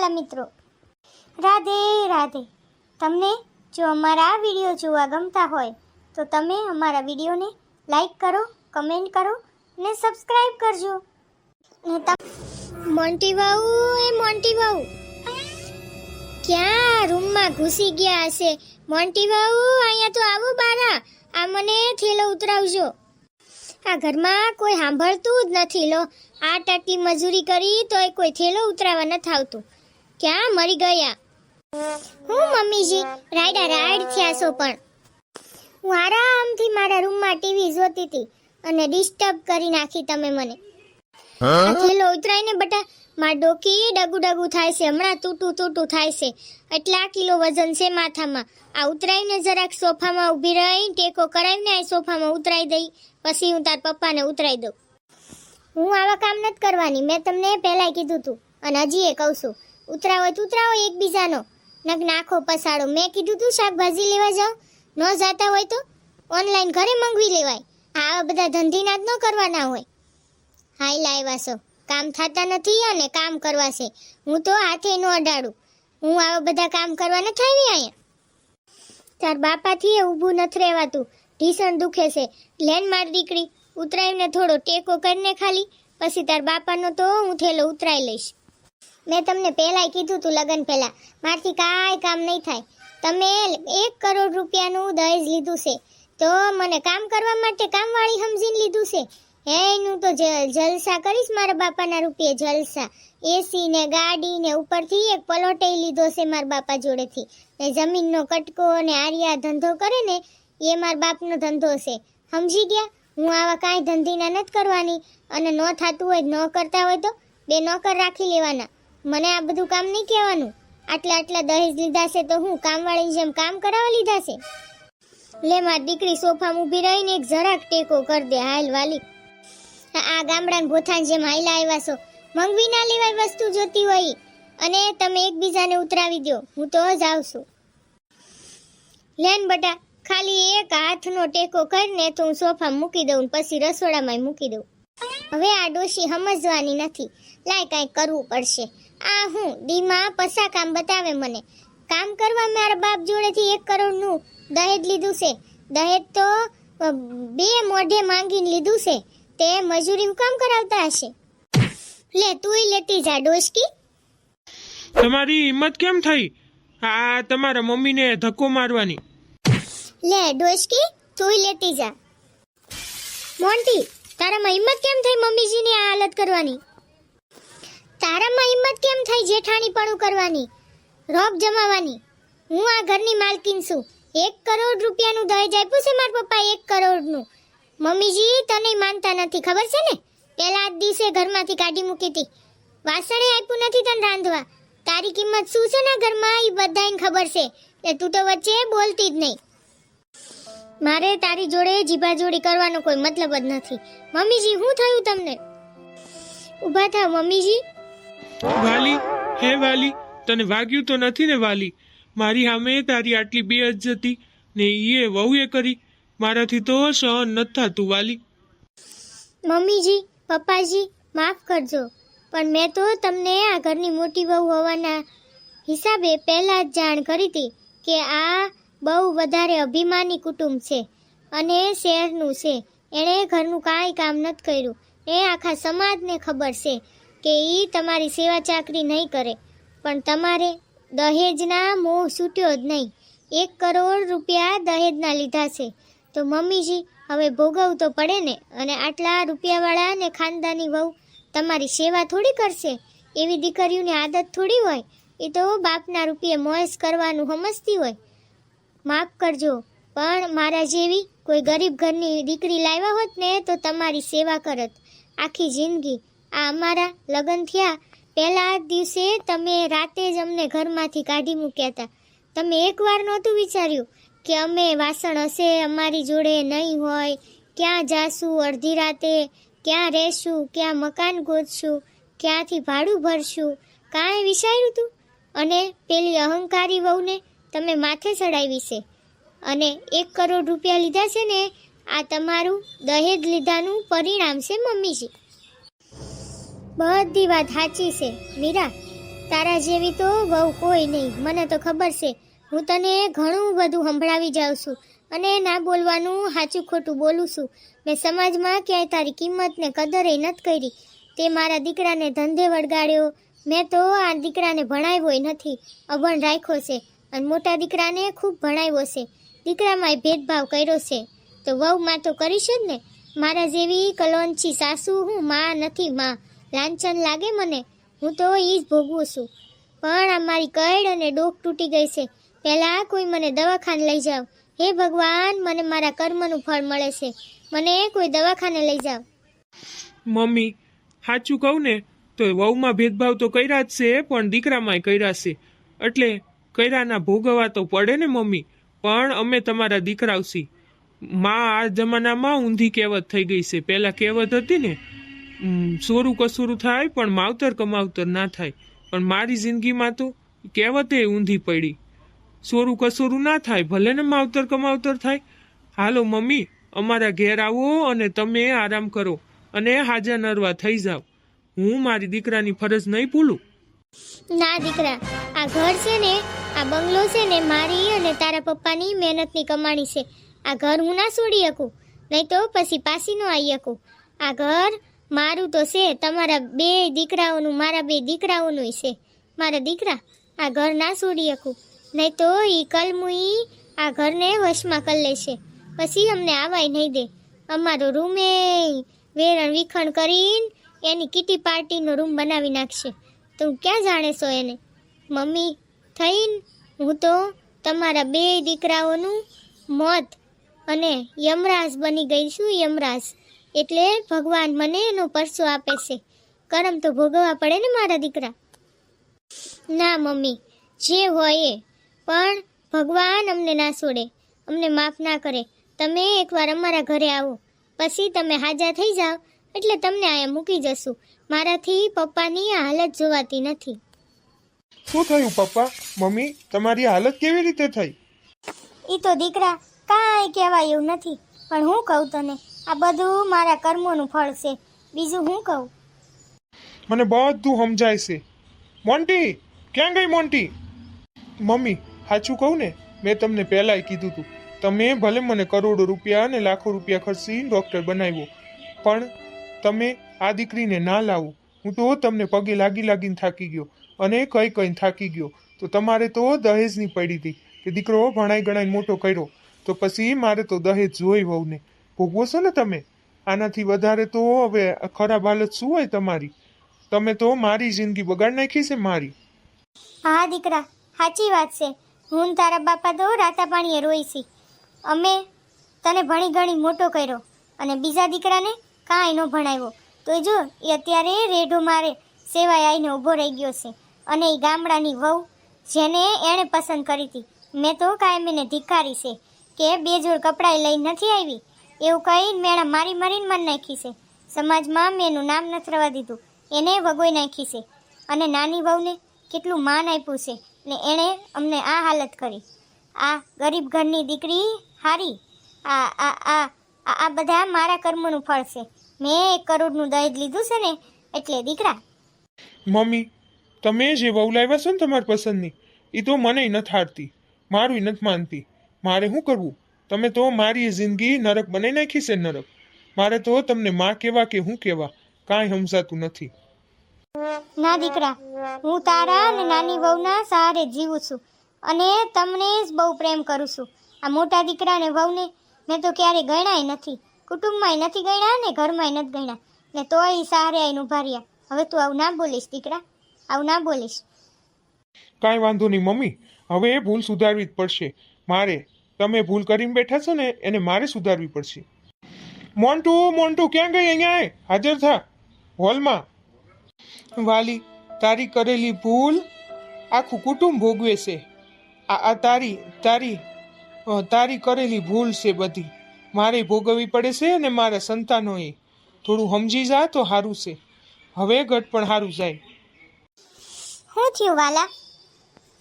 વાલા મિત્રો. રાધે રાધે. તમને જો અમારા આ વીડિયો જોવા ગમતા હોય, તો તમે અમારા વિડીયોને લાઈક કરો, કમેન્ટ કરો ને સબસ્ક્રાઈબ કરજો. ને મોન્ટી બાઉ એ મોન્ટી બાઉ ક્યાં રૂમમાં ઘૂસી ગયા હશે? મોન્ટી બાઉ અહીંયા તો આવો બારા. આ મને થેલો ઉતરાવજો. આ ઘરમાં કોઈ સાંભળતું જ નથી લો. આટ આટલી મજૂરી કરી તોય કોઈ થેલો ઉતરાવા નથી આવતું ક્યાં મરી ગયા? હું મમ્મીજી રાયડા રાયડ થયા છો પણ. હું આરામથી મારા રૂમમાં ટીવી જોતી હતી અને ડિસ્ટર્બ કરી નાખી તમે મને. થેલો ઉતરાઈને બટા માર ડોકી ડગુ ડગુ થાય છે હમણાં તૂટું તૂટું થાય છે. એટલા કિલો વજન છે માથામાં. આ ઉતરાઈને જરાક સોફામાં ઊભી રહી ટેકો કરાવીને આ સોફામાં ઉતરાઈ દઈ. પછી હું તાર પપ્પાને ઉતરાઈ દઉં. હું આવા કામ નથી કરવાની. મેં તમને પહેલાંય કીધું તું. અને હજી એ કહું છું. ઉતરાવો હોય તો ઉતરાવો, એકબીજાનો. નક નાખો પસાડો મેં કીધું તું, શાકભાજી લેવા જાઓ. ન જાતા હોય તો ઓનલાઈન ઘરે મંગવી લેવાય. આવા બધા ધંધીના જ ન કરવાના હોય. હાઈ લાવ્યા છો. કામ થતા નથી અને કામ કરવા છે. હું તો હાથે ન અડાડું. હું આવા બધા કામ કરવા નથી આવી અહીંયા. તાર બાપાથી એ ઊભું નથી રહેવાતું. ઢીસણ દુખે છે. લેન માર દીકરી. ઉતરાવીને થોડો ટેકો કરીને ખાલી. પછી તાર બાપાનો તો હું થેલો ઉતરાઈ લઈશ. મેં તમને પહેલાંય કીધું તું લગ્ન પહેલાં. મારથી કાંઈ કામ નહીં થાય. તમે એક કરોડ રૂપિયાનું દહેજ લીધું છે. તો મને કામ કરવા માટે કામવાળી સમજીને લીધું છે. હે, એનું તો જલસા કરીશ મારા બાપાના રૂપિયે જલસા. એસી ને ગાડી ને ઉપરથી એક પલોટે લીધો છે મારા બાપા જોડેથી. ને જમીનનો કટકો ને આર્યા ધંધો કરે ને, એ મારા બાપનો ધંધો છે. સમજી ગયા? હું આવા કાંઈ ધંધીના નથી કરવાની. અને ન થતું હોય, ન કરતા હોય તો બે નોકર રાખી લેવાના. મને આ બધું કામ નહીં કહેવાનું. આટલા આટલા દહેજ લીધા છે તો હું કામવાળીની જેમ કામ કરાવવા લીધા છે? લે, મારી દીકરી સોફામાં ઊભી રહીને એક જરાક ટેકો કર દે, હાલ વાલી. આ ગામડાના ભોથાન જેમ હાઈલા આવ્યા છો. મંગવી ના લેવાય વસ્તુ જોતી હોય અને તમે એકબીજાને ઉતરાવી દો હું તો જ આવશું લેન બટા, ખાલી એક હાથનો ટેકો કરીને તો હું સોફા મૂકી દઉં પછી રસોડામાં મૂકી દઉં. હવે આ ડોશી સમજવાની નથી. લાય કાંઈ કરવું પડશે. આ હું દીમાં પસા કામ બતાવે મને. કામ કરવા મારા બાપ જોડેથી એક કરોડનું દહેજ લીધું છે. દહેજ તો બે મોઢે માંગીને લીધું છે. તે મજૂરી કામ કરાવતા હશે. લે તુંય લેતી જા ડોશકી. તમારી હિંમત કેમ થઈ? આ તમારા મમ્મીને ધક્કો મારવાની. લે ડોશકી તુંય લેતી જા. મોન્ટી તારામાં હિંમત કેમ થઈ મમ્મીજીની આ હાલત કરવાની? તારામાં હિંમત કેમ થઈ જેઠાણીપણું કરવાની? રોબ જમાવાની. હું આ ઘરની માલકીન છું. એક કરોડ રૂપિયાનું દહેજ આપ્યું છે મારા પપ્પા એક કરોડનું. મમ્મીજી, તને માનતા નથી, ખબર છે ને? પહેલા જ દિવસે ઘરમાંથી કાઢી મૂકી હતી. વાસણે આપ્યું નથી તને રાંધવા. તારી કિંમત શું છે ને ઘરમાં? એ બધાને ખબર છે. એટલે તું તો વચ્ચે બોલતી જ નહીં. મારે તારી જોડે જીભાજોડી કરવાનો કોઈ મતલબ જ નથી. મમ્મીજી શું થયું તમને? ઊભા થાવ, મમ્મીજી. વાલી, હે વાલી, તને વાગ્યું તો નથી ને વાલી? મારી સામે તારી આટલી બેઇજ્જતી ને એ વહુએ કરી. મારાથી તો સહન નથી થતું, વાલી. મમ્મીજી, પપ્પાજી, માફ કરજો. પણ મેં તો તમને આ ઘરની મોટી વહુ હોવાના હિસાબે પહેલાં જ જાણ કરી હતી કે આ બહુ વધારે અભિમાની કુટુંબ છે અને શહેરનું છે. એણે ઘરનું કાંઈ કામ નથી કર્યું. એ આખા સમાજને ખબર છે. કે એ તમારી સેવા ચાકરી નહીં કરે. પણ તમારે દહેજના મોહ છૂટ્યો જ નહીં. એક કરોડ રૂપિયા દહેજના લીધા છે. તો મમ્મીજી, હવે ભોગવવું તો પડે ને? અને આટલા રૂપિયાવાળા ને ખાનદાની વહુ તમારી સેવા થોડી કરશે? એવી દીકરીઓની આદત થોડી હોય? એ તો બાપના રૂપિયે મોયસ કરવાનું સમજતી હોય. માફ કરજો, પણ મારા જેવી કોઈ ગરીબ ઘરની દીકરી લાવ્યા હોત ને તો તમારી સેવા કરત. આખી જિંદગી આ અમારા લગ્ન થયા. પહેલા દિવસે તમે રાતે જ અમને ઘરમાંથી કાઢી મૂક્યા હતા તમે એકવાર નહોતું વિચાર્યું કે અમે વાસણ હશે, અમારી જોડે નહીં હોય, ક્યાં જાશું અડધી રાતે, ક્યાં રહેશું, ક્યાં મકાન ગોતશું, ક્યાંથી ભાડું ભરશું, કાંઈ વિચાર્યું હતું અને પેલી અહંકારી વહુને તમે માથે ચડાવી છે. અને એક કરોડ રૂપિયા લીધા છે ને, આ તમારું દહેજ લીધાનું પરિણામ છે મમ્મીજી. બધી વાત સાચી છે, મીરા. તારા જેવી તો બહુ કોઈ નહીં. મને તો ખબર છે, હું તને ઘણું બધું સંભળાવી જાઉં છું અને ના બોલવાનું સાચું ખોટું બોલું છું. મેં સમાજમાં ક્યાંય તારી કિંમતને કદરે નથી કરી. તે મારા દીકરાને ધંધે વળગાડ્યો. મેં તો આ દીકરાને ભણાવ્યોય નથી. અભણ રાખ્યો છે અને મોટા દીકરાને ખૂબ ભણાવ્યો છે. દીકરામાંય ભેદભાવ કર્યો છે. તો વહુમાં તો કરીશ જ ને? મારા જેવી કલોંચી સાસુ હું માં નથી માં. લાંછન લાગે મને? હું તો એ જ ભોગવું છું. પણ આ મારી કઈડ અને ડોક તૂટી ગઈ છે. પહેલાં કોઈ મને દવાખાને લઈ જાઓ હે ભગવાન, મને મારા કર્મનું ફળ મળે છે. મને કોઈ દવાખાને લઈ જાઓ મમ્મી, સાચું કહું ને, તો વહુમાં ભેદભાવ તો કર્યા જ છે, પણ દીકરામાંય કર્યા છે. એટલે કર્યાના ભોગવવા તો પડે ને મમ્મી, પણ અમે તમારા દીકરાઓ છીએ. માં આ જમાનામાં ઊંધી કહેવત થઈ ગઈ છે. પહેલાં કહેવત હતી ને સોરું કસોરું થાય, પણ માવતર કમાવતર ના થાય. પણ મારી જિંદગીમાં તો કહેવતે ઊંધી પડી. સોરું કસોરું ના થાય, ભલે ને માવતર કમાવતર થાય. હાલો મમ્મી, અમારા ઘેર આવો અને તમે આરામ કરો અને હાજર નરવા થઈ જાઓ. હું મારી દીકરાની ફરજ નહીં ભૂલું. ના દીકરા, આ ઘર છે ને, આ બંગલો છે ને મારી અને તારા પપ્પાની મહેનતની કમાણી છે. આ ઘર હું ના છોડી શકું, નહીં તો પછી પાસી ન આવી શકું. આ ઘર મારું તો છે, તમારા બે દીકરાઓનું, મારા બે દીકરાઓનું છે. મારા દીકરા, આ ઘર ના છોડી શકું. નહીં તો ઈ કલમુઈ આ ઘરને વશમાં કરી લેશે પછી અમને આવાય નહીં દે. અમારો રૂમે વેરણ વિખણ કરીને એની કીટી પાર્ટીનો રૂમ બનાવી નાખશે. તું ક્યાં જાણે છો એને? મમ્મી, થઈને હું તો તમારા બે દીકરાઓનું મોત અને યમરાજ બની ગઈ છું, યમરાજ. એટલે ભગવાન મને એનો પરસો આપે છે. કરમ તો ભોગવવા પડે ને મારા દીકરા. ના મમ્મી જે હોય એ. પણ ભગવાન અમને ના છોડે. અમને માફ ના કરે. તમે એકવાર અમારા ઘરે આવો. પછી તમે હાજર થઈ જાઓ. એટલે તમને અહીંયા મૂકી જશું. મારાથી પપ્પાની આ હાલત જોવાતી નથી. શું થયું પપ્પા? મમ્મી તમારી હાલત કેવી રીતે થઈ? એ તો દીકરા કાંઈ કહેવાય એવું નથી. પણ હું કહું તને આ બધું મારા કર્મોનું ફળ છે. બીજું હું કહું? મને બધું સમજાય છે. મોન્ટી, ક્યાં ગઈ મોન્ટી? મમ્મી, સાચું કહું ને, મેં તમને પહેલાંય કીધું હતું તમે ભલે મને કરોડો રૂપિયા અને લાખો રૂપિયા ખર્ચી ડૉક્ટર બનાવ્યો, પણ તમે આ દીકરીને ના લાવો. હું તો તમને પગે લાગી લાગીને થાકી ગયો અને કઈ કઈ થાકી ગયો. તો તમારે તો દહેજની પડી હતી કે દીકરો ભણાઈ ગણાઈને મોટો કર્યો. તો પછી મારે તો દહેજ જોઈ વહુને. ભોગવો છો ને તમે? આનાથી વધારે તો હવે ખરાબ હાલત શું હોય તમારી? તમે તો મારી જિંદગી બગાડ નાખી છે મારી. હા, દીકરા, સાચી વાત છે. હું તારા બાપા તો રાતા પાણીએ રોઈ છી. અમે તને ભણી ગણી મોટો કર્યો અને બીજા દીકરાને કાંઈ ન ભણાવ્યો. તો જો, એ અત્યારે રેઢો મારે સેવાય આવીને ઊભો રહી ગયો છે અને એ ગામડાની વહુ જેને એણે પસંદ કરી હતી. મેં તો કાયમ એને ધિક્કારી છે કે બે જોડ કપડાં લઈ નથી આવી. એવું કહીને મેળા મારી મારીને મન નાખી છે. સમાજમાં મેં એનું નામ નથી રવા દીધું. એને વગોઈ નાખી છે. અને નાની વહુને કેટલું માન આપ્યું છે. ને એણે અમને આ હાલત કરી. આ ગરીબ ઘરની દીકરી હારી. આ આ આ આ બધા મારા કર્મનું ફળ છે. મેં એક કરોડનું દહેજ લીધું છે ને એટલે દીકરા. મમ્મી, તમે જે વહુ લાવ્યા છો ને તમારી પસંદની એ તો મને નથી હારતી. મારું નથી માનતી. મારે શું કરવું? તમે તો મારી જિંદગી નરક બનાવી નાખી છે નરક. મારે તો તમને માં કેવા કે હું કેવા કાંઈ સમજાતું નથી. ના દીકરા હું તારા અને નાની વહુના સહારે જીવું છું અને તમને જ બહુ પ્રેમ કરું છું. આ મોટા દીકરા અને વહુને મેં તો ક્યારેય ગણાય નથી. કુટુંબમાંય નથી ગણ્યા ને ઘરમાંય નથી ગણ્યા. ને તોય સહારે આવીને ઊભા રહ્યા. હવે તું આવું ના બોલીશ દીકરા આવું ના બોલીશ. કાંઈ વાંધો નહીં મમ્મી હવે એ ભૂલ સુધારવી જ પડશે. મારે તમે ભૂલ કરીને બેઠા છો ને, એને મારે સુધારવી પડશે. મોન્ટુ મોન્ટુ, ક્યાં ગઈ અહીંયા હાજર થા. હોલમાં. વાલી, તારી કરેલી ભૂલ આખું કુટુંબ ભોગવે છે. આ આ તારી તારી તારી કરેલી ભૂલ છે બધી. મારે ભોગવવી પડે છે અને મારા સંતાનોએ. થોડું સમજી જા તો સારું છે. હવે ઘટ પણ સારું જાય. શું થયું, વાલા?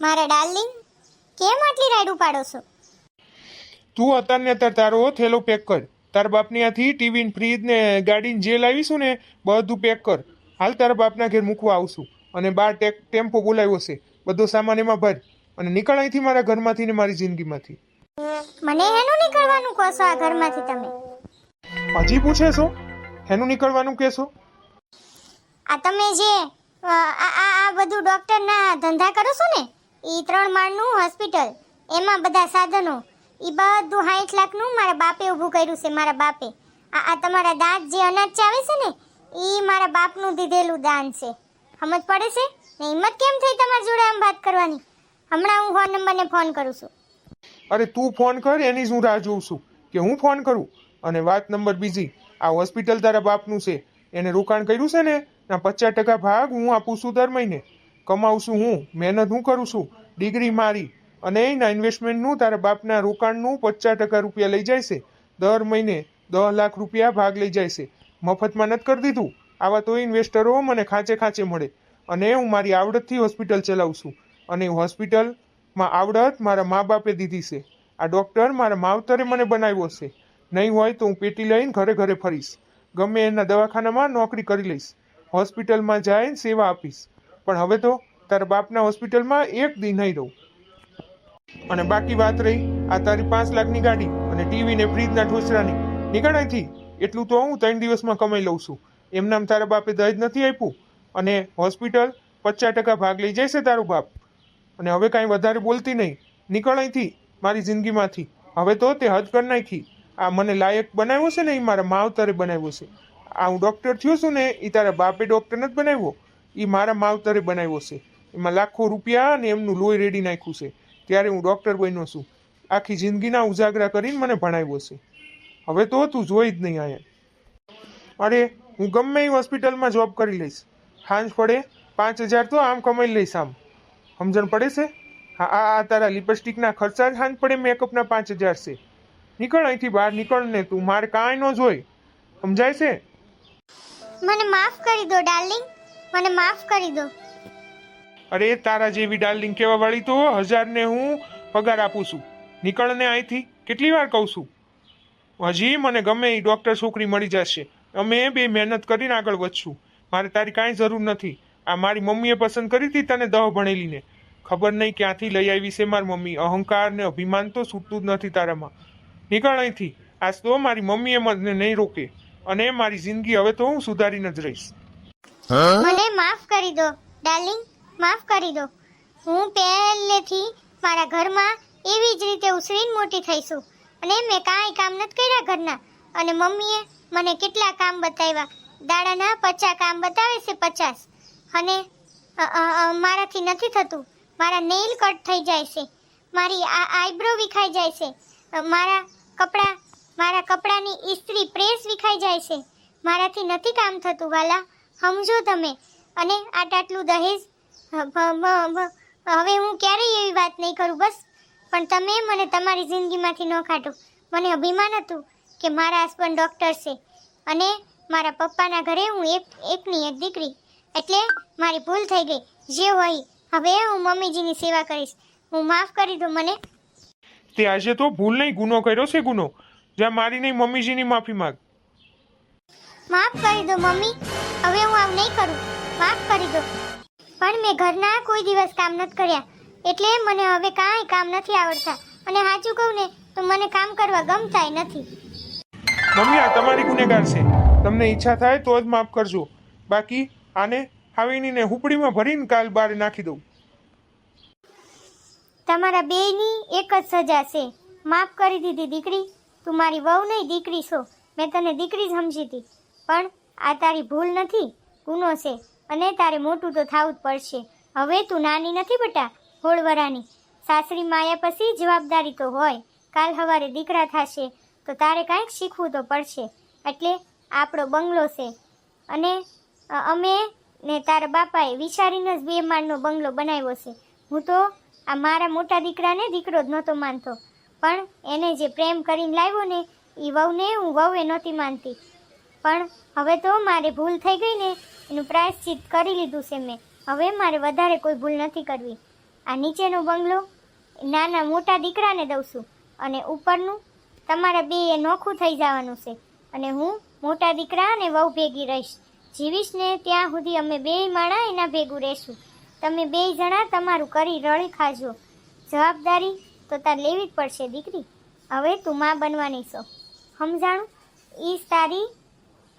મારા ડાર્લિંગ, કેમ આટલી રાઈડ ઉપાડો છો? તું અત્યારને અત્યારે તારો થેલો પેક કર. તારા બાપની આથી ટીવી ને ફ્રીજ ને ગાડીને જે લાવીશું ને બધું પેક કર. હાલ તારા બાપના ઘેર મૂકવા આવશું. અને બાર ટેક ટેમ્પો બોલાવ્યો છે. બધો સામાન એમાં ભર. અને નીકળ અહીંથી મારા ઘરમાંથી ને મારી જિંદગીમાંથી. મને હેનું નીકળવાનું કહો છો આ ઘરમાંથી તમે? હજી પૂછે છો એનું નીકળવાનું કહેશો? આ તમે જે આ આ આ બધું ડોક્ટરના ધંધા કરો છો ને? એ ત્રણ માળનું હોસ્પિટલ એમાં બધા સાધનો. એ બધું સાઠ લાખનું મારા બાપે ઊભું કર્યું છે, મારા બાપે. આ આ તમારા દાંત જે અનાજ ચાવે છે ને એ મારા બાપનું દીધેલું દાન છે. સમજ પડે છે? ને હિંમત કેમ થઈ તમારી જોડે આમ વાત કરવાની? હમણાં હું ફોન નંબરને ફોન કરું છું. અરે તું ફોન કર, એની જ હું રાહ જોઉં છું કે હું ફોન કરું. અને વાત નંબર બીજી, આ હોસ્પિટલ તારા બાપનું છે. એને રોકાણ કર્યું છે ને, ના પચાસ ટકા ભાગ હું આપું છું દર મહિને. કમાવું છું હું, મહેનત હું કરું છું. ડિગ્રી મારી અને એના ઇન્વેસ્ટમેન્ટનું તારા બાપના રોકાણનું પચાસ ટકા રૂપિયા લઈ જાય છે. દર મહિને દસ લાખ રૂપિયા ભાગ લઈ જાય છે. મફતમાં નથી કરી દીધું. આવા તો ઇન્વેસ્ટરો મને ખાંચે ખાંચે મળે. અને હું મારી આવડતથી હોસ્પિટલ ચલાવું છું. અને હોસ્પિટલમાં આવડત મારા મા બાપે દીધી છે. આ ડૉક્ટર મારા માવતરે મને બનાવ્યો છે. નહીં હોય તો હું પેટી લઈને ઘરે ઘરે ફરીશ. ગમે એના દવાખાનામાં નોકરી કરી લઈશ. હોસ્પિટલમાં જઈને સેવા આપીશ. પણ હવે તો તારા બાપના હોસ્પિટલમાં એક દી નહીં રહું. અને બાકી વાત રહી, આ તારી પાંચ લાખની ગાડી અને ટીવી ને ફ્રીજના ઠોસરાની નીકળ અહીંથી એટલું તો હું ત્રણ દિવસમાં કમાઈ લઉં છું. એમનામ તારા બાપે દહેજ નથી આપ્યું? અને હોસ્પિટલ પચાસ ટકા ભાગ લઈ જશે તારો બાપ? અને હવે કાંઈ વધારે બોલતી નહીં. નીકળ અહીંથી મારી જિંદગીમાંથી. હવે તો તે હદ કરી નાખી. આ મને લાયક બનાવ્યો છે ને એ મારા માવતરે બનાવ્યો છે. આ હું ડૉક્ટર થયો છું ને એ તારા બાપે ડૉક્ટર નથી બનાવ્યો. એ મારા માવતરે બનાવ્યો છે. એમાં લાખો રૂપિયા અને એમનું લોહી રેડી નાખ્યું છે. ત્યારે હું ડૉક્ટર બન્યો છું. આખી જિંદગીના ઉજાગરા કરીને મને ભણાવ્યો છે. હવે તો તું જોઈ જ નહીં અહીંયા. અરે, હું ગમે એ હોસ્પિટલમાં જોબ કરી લઈશ. સાંજ પડે, પાંચ હજાર તો આમ કમાઈ લઈશ આમ. સમજણ પડે છે? હા, આ આ તારા લિપસ્ટિકના ખર્ચા જ સાંજ પડે મેકઅપના પાંચ હજાર છે. નીકળ અહીંથી બહાર, નીકળ ને તું. મારે કાંઈ ન જોઈ. સમજાય છે? મને માફ કરી દો, ડાર્લિંગ. મને માફ કરી દો. અરે, તારા જેવી ડાર્લિંગ કહેવાવાળી તો હજારને હું પગાર આપું છું. નીકળને અહીંથી કેટલી વાર કહું છું? હજી મને ગમે એ ડૉક્ટર છોકરી મળી જશે. અમે બે મહેનત કરીને આગળ વધશું. મારે તારી કાંઈ જરૂર નથી. આ મારી મમ્મીએ પસંદ કરી હતી તને દહ ભણેલીને. ખબર નહીં ક્યાંથી લઈ આવી છે મારી મમ્મી. અહંકાર ને અભિમાન તો છૂટતું જ નથી તારામાં. નીકળ અહીંથી. આજ તો મારી મમ્મીએ મને નહીં રોકે. અને મારી જિંદગી હવે તો હું સુધારીને જ રહીશ. મને માફ કરી દો, ડાર્લિંગ. માફ કરી દો. હું પહેલેથી મારા ઘરમાં એવી જ રીતે ઉછરીને મોટી થઈશું અને મેં કાંઈ કામ નથી કર્યા ઘરના. અને મમ્મીએ મને કેટલા કામ બતાવ્યા. દાડાના પચાસ કામ બતાવે છે પચાસ. અને મારાથી નથી થતું. મારા નેઇલ કટ થઈ જાય છે. મારી આ આઈબ્રો વિખાઈ જાય છે. મારા કપડાં, મારા કપડાની ઇસ્ત્રી પ્રેસ વિખાઈ જાય છે. મારાથી નથી કામ થતું, વાલા. સમજો તમે. અને આટલું દહેજ હવે હું ક્યારેય એવી વાત નહીં કરું બસ. પણ તમે મને તમારી જિંદગીમાંથી ન કાઢો. મને અભિમાન હતું કે મારા હસબન્ડ ડૉક્ટર છે અને મારા પપ્પાના ઘરે હું એક એકની એક દીકરી. એટલે મારી ભૂલ થઈ ગઈ. જે હોય હવે હું મમ્મીજીની સેવા કરીશ. હું માફ કરી દો મને. તે આજે તો ભૂલ નહીં ગુનો કર્યો છે ગુનો. જ્યાં મારી નહીં મમ્મીજીની માફી માંગ. માફ કરી દો મમ્મી. હવે હું આમ નહીં કરું. માફ કરી દો. પણ મેં ઘરના કોઈ દિવસ કામ નથી કર્યા. એટલે મને હવે કાંઈ કામ નથી આવડતા. અને સાચું કહું ને તો મને કામ કરવા ગમતાય નથી. મમ્મી આ તમારી ગુનેગાર છે. તમને ઈચ્છા થાય તો જ માફ કરજો. બાકી આને હાવીનીને હુપડીમાં ભરીને કાલ બહાર નાખી દઉં. તમારા બેયની એક જ સજા છે. માફ કરી દીધી દીકરી. તું મારી વહુ નહીં દીકરી છો. મેં તને દીકરી જ સમજી હતી. પણ આ તારી ભૂલ નથી. ગુનો છે. અને તારે મોટું તો થવું જ પડશે. હવે તું નાની નથી બટા, હોળવરાની. સાસરી માયા પછી જવાબદારી તો હોય. કાલ સવારે દીકરા થશે, તો તારે કાંઈક શીખવું તો પડશે. એટલે આપણો બંગલો છે. અને અમે ને તારા બાપાએ વિચારીને જ બે માળનો બંગલો બનાવ્યો છે. હું તો આ મારા મોટા દીકરાને દીકરો જ નહોતો માનતો. પણ એને જે પ્રેમ કરીને લાવ્યો ને એ વહુને હું વહુએ નહોતી માનતી. પણ હવે તો મારે ભૂલ થઈ ગઈ ને, એનું પ્રાયશ્ચિત કરી લીધું છે મેં. હવે મારે વધારે કોઈ ભૂલ નથી કરવી. આ નીચેનો બંગલો નાના મોટા દીકરાને દઉં છું અને ઉપરનું તમારા બે એ નોખું થઈ જવાનું છે અને હું મોટા દીકરા અને વહુ ભેગી રહીશ. જીવીશ ને ત્યાં સુધી અમે બે માણા એના ભેગું રહેશું. તમે બે જણા તમારું કરી રળી ખાજો. જવાબદારી તો તાર લેવી જ પડશે, દીકરી. હવે તું માં બનવાની છો. સમજાણું? ઈ તારી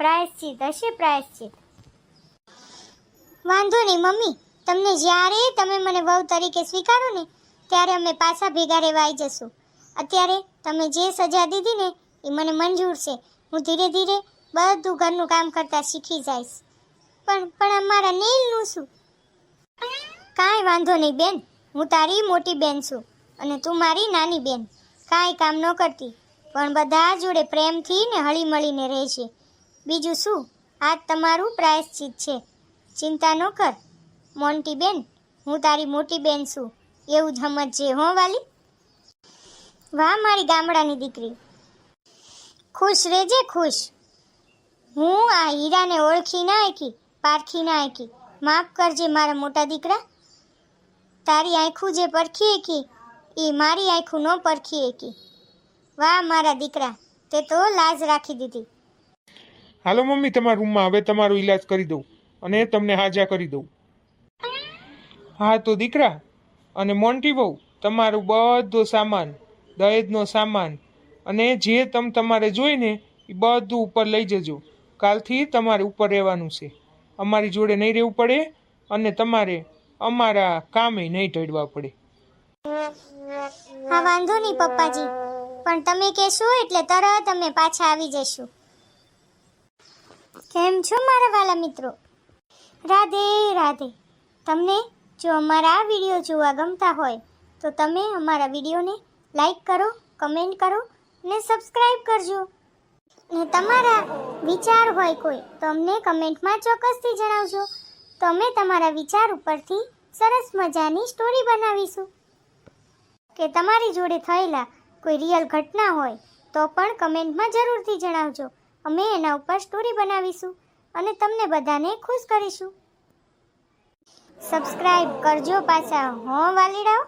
પ્રાયશ્ચિત હશે પ્રાયશ્ચિત વાંધો નહીં, મમ્મી. તમને જ્યારે તમે મને વહુ તરીકે સ્વીકારો ને, ત્યારે અમે પાછા ભેગા રહેવા આવી જશું. અત્યારે તમે જે સજા દીધી ને, એ મને મંજૂર છે. હું ધીરે ધીરે બધું ઘરનું કામ કરતાં શીખી જઈશ. પણ પણ અમારા નીલનું શું? કાંઈ વાંધો નહીં, બેન. હું તારી મોટી બેન છું અને તું મારી નાની બેન. કાંઈ કામ ન કરતી. પણ બધા જોડે પ્રેમથી ને હળીમળીને રહેશે બીજું શું? આ તમારું પ્રાયશ્ચિત છે. ચિંતા ન કર મોન્ટી બેન હું તારી મોટી બેન છું. એવું જ સમજજે હો વાલી? વાહ, મારી ગામડાની દીકરી. ખુશ રહેજે, ખુશ. હું આ હીરાને ઓળખી ના આંકી પારખી ના આંકી માફ કરજે મારા મોટા દીકરા. તારી આંખું જે પરખી એકી એ મારી આંખું ન પરખી એકી વાહ, મારા દીકરા, તે તો લાજ રાખી દીધી. હાલો મમ્મી, તમારા રૂમમાં હવે તમારો ઈલાજ કરી દઉં અને તમને હાજા કરી દઉં. હા તો દીકરા, અને મોન્ટી બહુ તમારું બધો સામાન, દહેજનો સામાન અને જે તમ તમારે જોઈને એ બધું ઉપર લઈ જજો. કાલથી તમારે ઉપર રહેવાનું છે. અમારી જોડે નહીં રહેવું પડે અને તમારે અમારા કામે નહીં ઢળવા પડે. હા, વાંધો નહીં પપ્પાજી. પણ તમે કહેશો એટલે તરત અમે પાછા આવી જઈશું. કેમ છો મારા વાલા મિત્રો? રાધે રાધે. તમને જો અમારા આ વીડિયો જોવા ગમતા હોય, તો તમે અમારા વિડીયોને લાઈક કરો, કમેન્ટ કરો ને સબસ્ક્રાઈબ કરજો. ને તમારા વિચાર હોય કોઈ, તો અમને કમેન્ટમાં ચોક્કસથી જણાવજો. તો અમે તમારા વિચાર ઉપરથી સરસ મજાની સ્ટોરી બનાવીશું. કે તમારી જોડે થયેલા કોઈ રિયલ ઘટના હોય, તો પણ કમેન્ટમાં જરૂરથી જણાવજો. અમે એના ઉપર સ્ટોરી બનાવીશું અને તમને બધાને ખુશ કરીશું. સબસ્ક્રાઈબ કરજો પાછા, હો વાલીડાઓ?